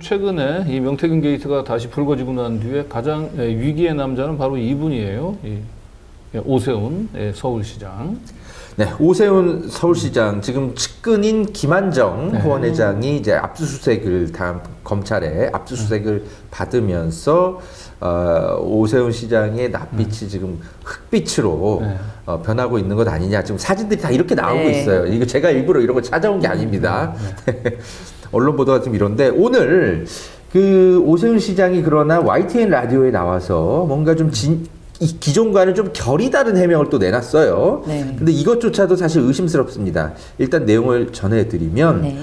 최근에 이 명태균 게이트가 다시 불거지고 난 뒤에 가장 예, 위기의 남자는 바로 이분이에요. 이 예, 오세훈 예, 서울시장. 네, 오세훈 서울시장 지금 측근인 김한정 네. 후원회장이 이제 압수수색을 다 검찰에 압수수색을 받으면서 어, 오세훈 시장의 낯빛이 지금 흑빛으로 네. 어, 변하고 있는 것 아니냐 지금 사진들이 다 이렇게 나오고 네. 있어요. 이거 제가 일부러 이런 거 찾아온 게 아닙니다. 언론 보도가 좀 이런데 오늘 그 오세훈 시장이 그러나 YTN 라디오에 나와서 뭔가 좀 진, 이 기존과는 좀 결이 다른 해명을 또 내놨어요. 네. 근데 이것조차도 사실 의심스럽습니다. 일단 내용을 전해드리면 네.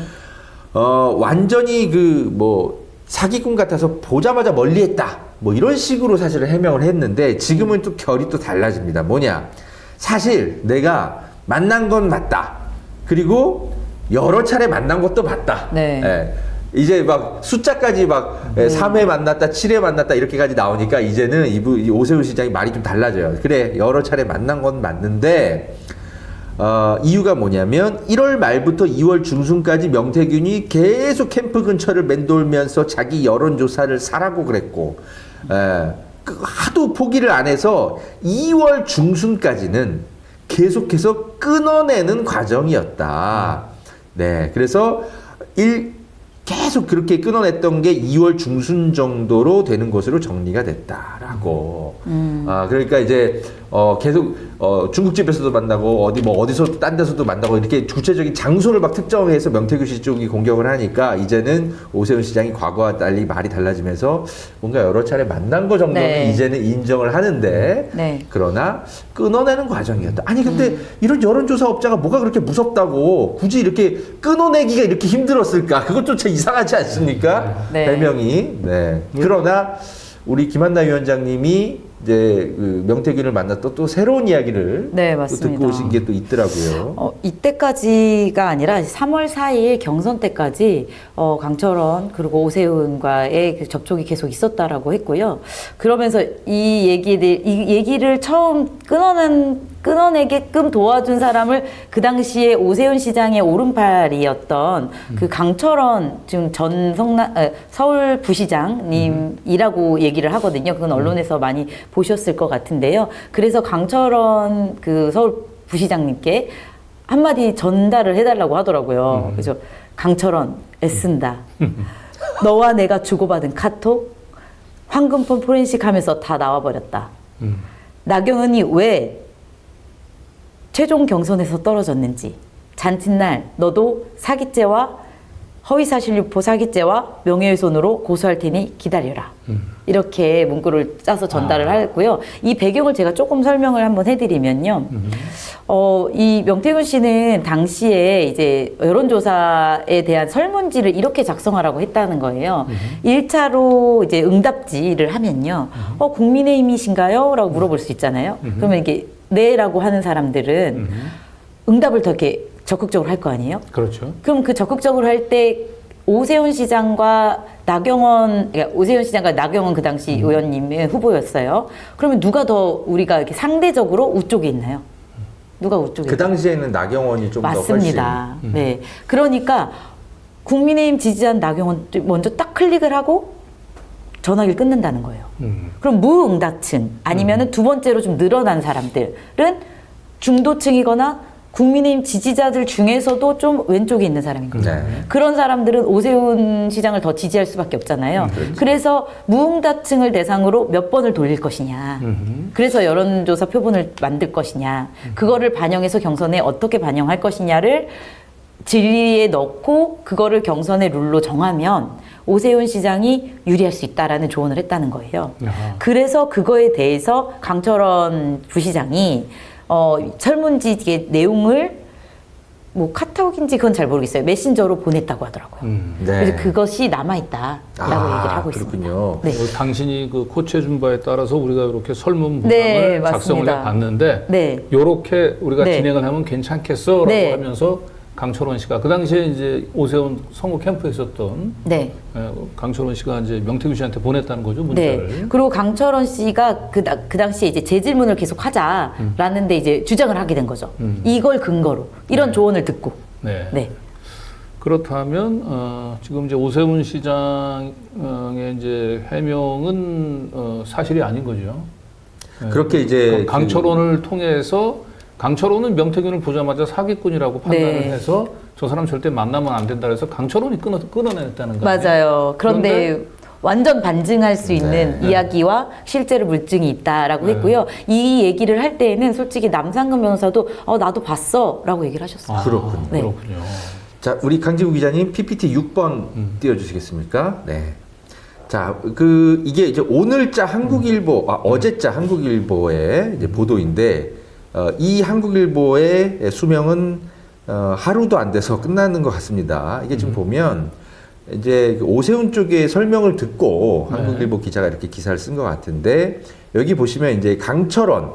어, 완전히 그 뭐 사기꾼 같아서 보자마자 멀리했다. 뭐 이런 식으로 사실은 해명을 했는데 지금은 또 결이 또 달라집니다. 뭐냐? 사실 내가 만난 건 맞다. 그리고 여러 차례 만난 것도 맞다. 네. 예. 이제 막 숫자까지 막 예, 3회 만났다, 7회 만났다 이렇게까지 나오니까 이제는 이부 이 오세훈 시장이 말이 좀 달라져요. 그래 여러 차례 만난 건 맞는데 어, 이유가 뭐냐면 1월 말부터 2월 중순까지 명태균이 계속 캠프 근처를 맴돌면서 자기 여론조사를 사라고 그랬고 에, 그 하도 포기를 안 해서 2월 중순까지는 계속해서 끊어내는 과정이었다. 네, 그래서 일 계속 그렇게 끊어냈던 게 2월 중순 정도로 되는 것으로 정리가 됐다라고. 아 그러니까 이제 어 계속 어 중국집에서도 만나고 어디 뭐 어디서 딴 데서도 만나고 이렇게 구체적인 장소를 막 특정해서 명태규 씨 쪽이 공격을 하니까 이제는 오세훈 시장이 과거와 달리 말이 달라지면서 뭔가 여러 차례 만난 거 정도는 네. 이제는 인정을 하는데 네. 그러나 끊어내는 과정이었다. 아니 근데 이런 여론조사 업자가 뭐가 그렇게 무섭다고 굳이 이렇게 끊어내기가 이렇게 힘들었을까? 그것조차 이상하지 않습니까? 네. 별명이. 네. 그러나 우리 김한나 위원장님이 이제 그 명태균을 만났던 또 새로운 이야기를 네, 또 맞습니다. 듣고 오신 게 또 있더라고요. 어, 이때까지가 아니라 3월 4일 경선 때까지 어, 강철원 그리고 오세훈과의 그 접촉이 계속 있었다라고 했고요. 그러면서 이 얘기들 이 얘기를 처음 끊어낸 끊어내게끔 도와준 사람을 그 당시에 오세훈 시장의 오른팔이었던 그 강철원 지금 전 성남 에, 서울 부시장님이라고 얘기를 하거든요. 그건 언론에서 많이 보셨을 것 같은데요. 그래서 강철원 그 서울 부시장님께 한마디 전달을 해달라고 하더라고요. 그래서 강철원 애쓴다. 너와 내가 주고받은 카톡 황금폰 포렌식 하면서 다 나와버렸다. 음. 나경원이 왜 최종 경선에서 떨어졌는지 잔칫날 너도 사기죄와 허위사실 유포 사기죄와 명예훼손으로 고소할 테니 기다려라. 이렇게 문구를 짜서 전달을 했고요. 이 배경을 제가 조금 설명을 한번 해드리면요. 어, 이 명태균 씨는 당시에 이제 여론조사에 대한 설문지를 이렇게 작성하라고 했다는 거예요. 일차로 이제 응답지를 하면요. 어, 국민의힘이신가요? 라고 물어볼 수 있잖아요. 그러면 이게 네라고 하는 사람들은 응답을 더 이렇게 적극적으로 할 거 아니에요? 그렇죠. 그럼 그 적극적으로 할 때 오세훈 시장과 나경원, 그러니까 오세훈 시장과 나경원 그 당시 의원님의 후보였어요. 그러면 누가 더 우리가 이렇게 상대적으로 우쪽에 있나요? 누가 우쪽에 그 있나요? 당시에는 나경원이 좀더 훨씬 맞습니다. 네. 그러니까 국민의힘 지지한 나경원 먼저 딱 클릭을 하고 전화기를 끊는다는 거예요. 음. 그럼 무응답층 아니면은 두 번째로 좀 늘어난 사람들은 중도층이거나 국민의힘 지지자들 중에서도 좀 왼쪽에 있는 사람인 거죠. 네. 그런 사람들은 오세훈 시장을 더 지지할 수밖에 없잖아요. 그래서 무응답층을 대상으로 몇 번을 돌릴 것이냐. 그래서 여론조사 표본을 만들 것이냐. 그거를 반영해서 경선에 어떻게 반영할 것이냐를 진리에 넣고 그거를 경선의 룰로 정하면 오세훈 시장이 유리할 수 있다라는 조언을 했다는 거예요. 아하. 그래서 그거에 대해서 강철원 부시장이 어, 설문지의 내용을 뭐 카톡인지 그건 잘 모르겠어요. 메신저로 보냈다고 하더라고요. 음. 네. 그래서 그것이 남아 있다라고 아, 얘기를 하고 있습니다. 그렇군요. 네. 뭐 당신이 그 코치해준 바에 따라서 우리가 이렇게 설문 문항을 네, 작성을. 해봤는데 네. 요렇게 우리가 네. 진행을 하면 괜찮겠어라고 네. 하면서 강철원 씨가 그 당시에 이제 오세훈 선거 캠프에 있었던 네. 예, 강철원 씨가 이제 명태균 씨한테 보냈다는 거죠 네. 문자를. 그리고 강철원 씨가 그, 다- 그 당시에 이제 재질문을 계속 하자라는데 이제 주장을 하게 된 거죠. 음. 이걸 근거로 이런 조언을 듣고. 네. 네. 그렇다면 어, 지금 이제 오세훈 시장의 이제 해명은 어, 사실이 아닌 거죠. 네. 그렇게 이제 강철원을 통해서 강철원은 명태균을 보자마자 사기꾼이라고 판단을 네. 해서 저 사람 절대 만나면 안 된다 그래서 강철원이 끊어 끊어냈다는 거예요. 맞아요. 그런데 완전 반증할 수 있는 네. 이야기와 실제로 물증이 있다라고 네. 했고요. 이 얘기를 할 때에는 솔직히 남상근 변호사도 어 나도 봤어라고 얘기를 하셨어요. 아, 그렇군요. 네. 그렇군요. 자, 우리 강지구 기자님 PPT 6번 음. 띄워주시겠습니까? 네. 자, 그 이게 이제 오늘자 한국일보, 아 어제자 한국일보의 이제 보도인데 어, 이 한국일보의 수명은 어, 하루도 안 돼서 끝나는 것 같습니다. 이게 지금 보면 이제 그 오세훈 쪽의 설명을 듣고 네. 한국일보 기자가 이렇게 기사를 쓴 것 같은데 여기 보시면 이제 강철원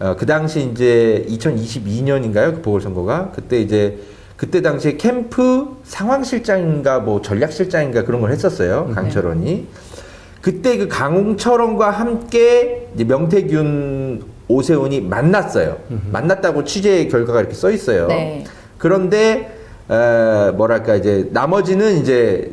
어, 그 당시 이제 2022년인가요? 그 보궐선거가 그때 이제 그때 당시에 캠프 상황실장인가 뭐 전략실장인가 그런 걸 했었어요. 강철원이. 그때 그 강홍철원과 함께 이제 명태균 오세훈이 만났어요. 만났다고 취재 결과가 이렇게 써 있어요. 네. 그런데 에, 뭐랄까 이제 나머지는 이제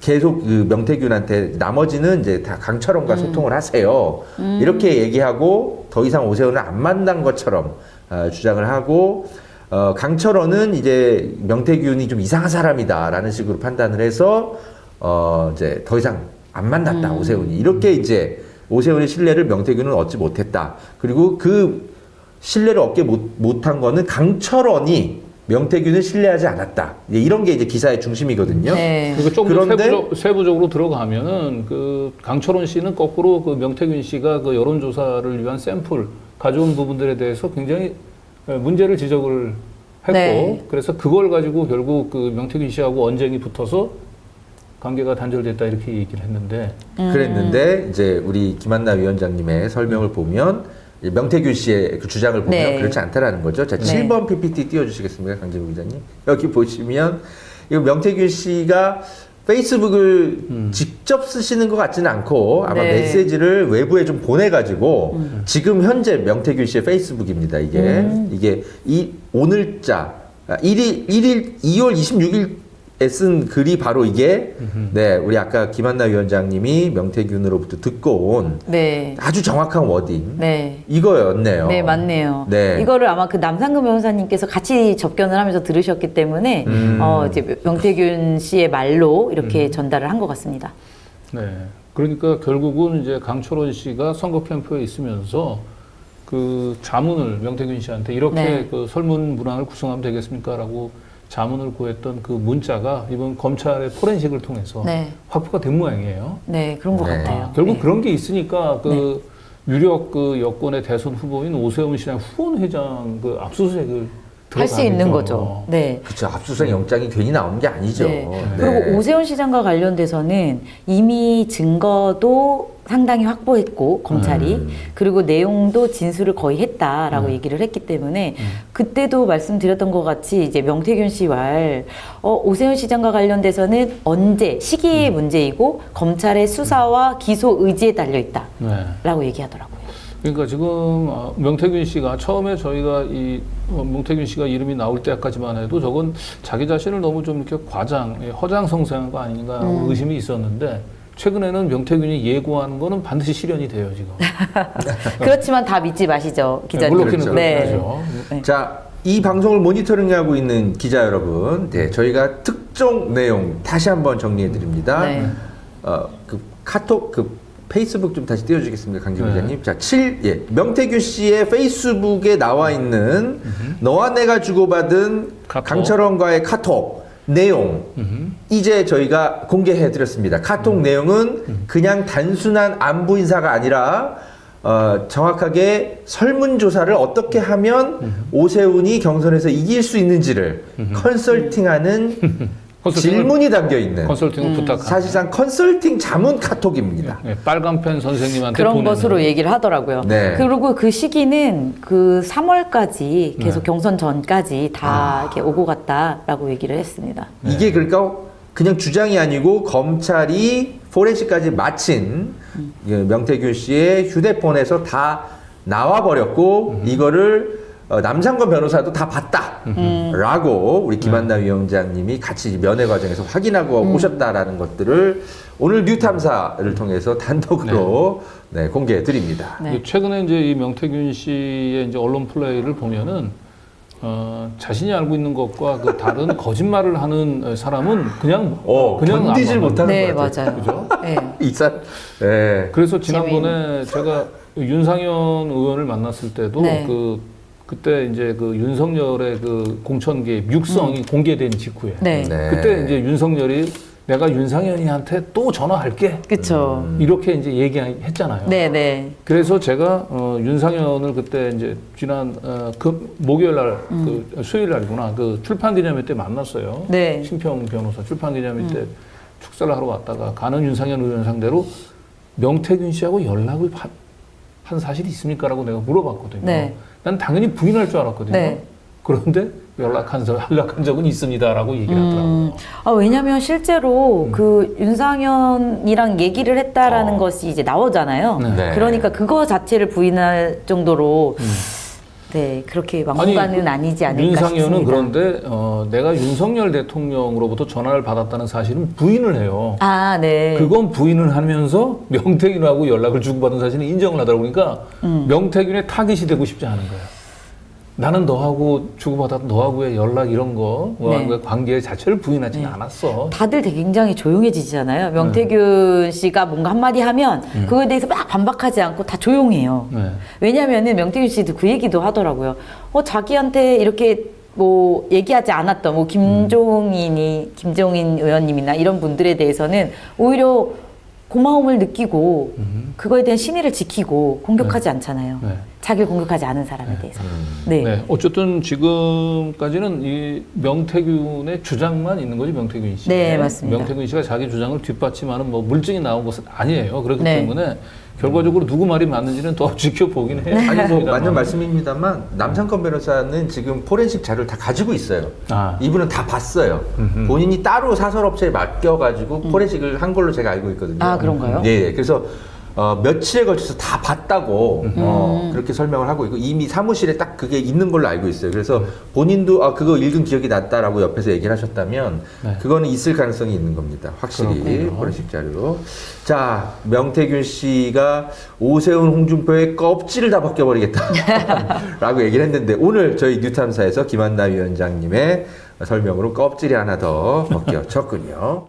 계속 그 명태균한테 나머지는 이제 다 강철원과 소통을 하세요. 이렇게 얘기하고 더 이상 오세훈을 안 만난 것처럼 어, 주장을 하고 어, 강철원은 이제 명태균이 좀 이상한 사람이다라는 식으로 판단을 해서 어, 이제 더 이상 안 만났다 오세훈이 이렇게 이제 오세훈의 신뢰를 명태균은 얻지 못했다. 그리고 그 신뢰를 얻게 못, 못한 거는 강철원이 명태균을 신뢰하지 않았다. 이제 이런 게 이제 기사의 중심이거든요. 네. 그리고 좀더 그런데- 세부적, 세부적 으로 들어가면은 그 강철원 씨는 거꾸로 그 명태균 씨가 그 여론조사를 위한 샘플 가져온 부분들에 대해서 굉장히 예, 문제를 지적을 했고 네. 그래서 그걸 가지고 결국 그 명태균 씨하고 언쟁이 붙어서 관계가 단절됐다 이렇게 얘기를 했는데 그랬는데 이제 우리 김한나 위원장님의 설명을 보면 명태균 씨의 그 주장을 보면 네. 그렇지 않다라는 거죠. 자, 네. 7번 PPT 띄워주시겠습니까, 강재구 기자님? 여기 보시면 이거 명태균 씨가 페이스북을 직접 쓰시는 것 같지는 않고 아마 네. 메시지를 외부에 좀 보내가지고 지금 현재 명태균 씨의 페이스북입니다. 이게 음. 이게 이 오늘자 아, 1일 1일 2월 26일 에쓴 글이 바로 이게 네 우리 아까 김한나 위원장님이 명태균으로부터 듣고 온 네. 아주 정확한 워딩 네. 이거였네요. 네, 맞네요. 네. 이거를 아마 그 남상근 변호사님께서 같이 접견을 하면서 들으셨기 때문에 음. 어, 이제 명태균 씨의 말로 이렇게 전달을 한 것 같습니다. 네. 그러니까 결국은 이제 강철원 씨가 선거 캠프에 있으면서 그 자문을 명태균 씨한테 이렇게 네. 그 설문 문항을 구성하면 되겠습니까라고 자문을 구했던 그 문자가 이번 검찰의 포렌식을 통해서 네. 확보가 된 모양이에요. 네, 그런 것 네. 같아요. 결국 네. 그런 게 있으니까 그 유력 그 여권의 대선 후보인 오세훈 시장 후원 회장 그 압수수색을 할 수 있는. 거죠. 네. 그렇죠. 압수수색 영장이 괜히 나오는 게 아니죠. 네. 네. 그리고 오세훈 시장과 관련돼서는 이미 증거도 상당히 확보했고 검찰이 음. 그리고 내용도 진술을 거의 했다라고 얘기를 했기 때문에 그때도 말씀드렸던 것 같이 이제 명태균 씨말 어, 오세훈 시장과 관련돼서는 언제 시기의 문제이고 검찰의 수사와 기소 의지에 달려 있다라고 네. 얘기하더라고요. 그러니까 지금 어, 명태균 씨가 처음에 저희가 이 어, 명태균 씨가 이름이 나올 때까지만 해도 저건 자기 자신을 너무 좀 이렇게 과장, 예, 허장성세한 거 아닌가 음. 의심이 있었는데 최근에는 명태균이 예고하는 거는 반드시 실현이 돼요 지금. 그렇지만 다 믿지 마시죠, 기자님. 물론키는 그렇죠. 네. 하죠. 네. 자, 이 방송을 모니터링하고 있는 기자 여러분, 네, 저희가 특정 내용 다시 한번 정리해 드립니다. 네. 어, 그 카톡 그 페이스북 좀 다시 띄워주겠습니다, 강진 네. 기자님. 자, 7, 예, 명태규 씨의 페이스북에 나와 있는 너와 내가 주고받은 카톡. 강철원과의 카톡 내용 음. 이제 저희가 공개해 드렸습니다. 카톡 내용은 그냥 단순한 안부 인사가 아니라 어, 정확하게 설문조사를 어떻게 하면 오세훈이 경선에서 이길 수 있는지를 컨설팅하는 질문이 담겨 있는 컨설팅을 부탁한 사실상 컨설팅 자문 카톡입니다. 예, 빨간 펜 선생님한테 그런 보내는 것으로 얘기를 하더라고요. 네. 그리고 그 시기는 그 3월까지 계속 네. 경선 전까지 다 아. 이렇게 오고 갔다라고 얘기를 했습니다. 이게 그러니까 그냥 주장이 아니고 검찰이 포렌식까지 마친 이 명태균 씨의 휴대폰에서 다 나와 버렸고 이거를 어, 남상권 변호사도 다 봤다라고 우리 김한나 위원장님이 같이 면회 과정에서 확인하고 오셨다라는 것들을 오늘 뉴탐사를 통해서 단독으로 네, 공개해 드립니다. 네. 최근에 이제 이 명태균 씨의 이제 언론 플레이를 보면은 어, 자신이 알고 있는 것과 그 다른 거짓말을 하는 사람은 그냥 어, 그냥 견디질 아무- 못하는 네, 것 같아요. 맞아요. 네. 이사 네. 그래서 지난번에 제가 윤상현 의원을 만났을 때도 네. 그 그때 이제 그 윤석열의 그 공천 개입 육성이 공개된 직후에 음. 네. 네. 그때 이제 윤석열이 내가 윤상현이한테 또 전화할게 그쵸. 이렇게 이제 얘기했잖아요. 네, 네. 그래서 제가 어, 윤상현을 그때 이제 지난 어, 그 목요일 날, 그 수요일 날이구나 그 출판 기념회 때 만났어요. 네. 심평 변호사 출판 기념회 때 축사를 하러 왔다가 가는 윤상현 의원 상대로 명태균 씨하고 연락을 하- 한 사실이 있습니까라고 내가 물어봤거든요. 네. 난 당연히 부인할 줄 알았거든요. 네. 그런데 연락한 적- 연락한 적은 있습니다라고 얘기를 하더라고요. 음, 아, 왜냐면 실제로 그 윤상현이랑 얘기를 했다라는 어. 것이 이제 나오잖아요. 네. 네. 그러니까 그거 자체를 부인할 정도로 네 그렇게 막무가는 아니 지 않을까 윤상현은 싶습니다. 그런데 어, 내가 윤석열 대통령으로부터 전화를 받았다는 사실은 부인을 해요. 아, 네. 그건 부인을 하면서 명태균하고 연락을 주고받은 사실은 인정을 하더라고 그러니까 음. 명태균의 타깃이 되고 싶지 않은 거야. 나는 너하고 주고받았던 너하고의 연락 이런 거, 뭐 네. 관계 자체를 부인하지는 네. 않았어. 다들 되게 굉장히 조용해지잖아요. 명태균 씨가 뭔가 한마디 하면 그거에 대해서 막 반박하지 않고 다 조용해요. 네. 왜냐면은 명태균 씨도 그 얘기도 하더라고요. 어, 자기한테 이렇게 뭐 얘기하지 않았던 뭐 김종인이 김종인 의원님이나 이런 분들에 대해서는 오히려 고마움을 느끼고 그거에 대한 신의를 지키고 공격하지 않잖아요. 네. 자기를 공격하지 않은 사람에 대해서. 네. 네. 어쨌든 지금까지는 이 명태균의 주장만 있는 거지 명태균 씨. 네, 맞습니다. 명태균 씨가 자기 주장을 뒷받침하는 뭐 물증이 나온 것은 아니에요. 그렇기 네. 때문에 결과적으로 누구 말이 맞는지는 더 지켜보긴 해요. 아니 뭐 맞는 말씀입니다만 남상권 변호사는 지금 포렌식 자료를 다 가지고 있어요. 아. 이분은 다 봤어요. 본인이 따로 사설업체에 맡겨가지고 포렌식을 한 걸로 제가 알고 있거든요. 아, 그런가요? 네, 그래서 어, 며칠에 걸쳐서 다 봤다고 어, 그렇게 설명을 하고 있고 이미 사무실에 딱 그게 있는 걸로 알고 있어요. 그래서 본인도 아 그거 읽은 기억이 났다라고 옆에서 얘기를 하셨다면 네. 그거는 있을 가능성이 있는 겁니다. 확실히 그렇군요. 포렌식 자료. 자 명태균 씨가 오세훈 홍준표의 껍질을 다 벗겨버리겠다라고 얘기를 했는데 오늘 저희 뉴탐사에서 김한나 위원장님의 설명으로 껍질이 하나 더 벗겨졌군요.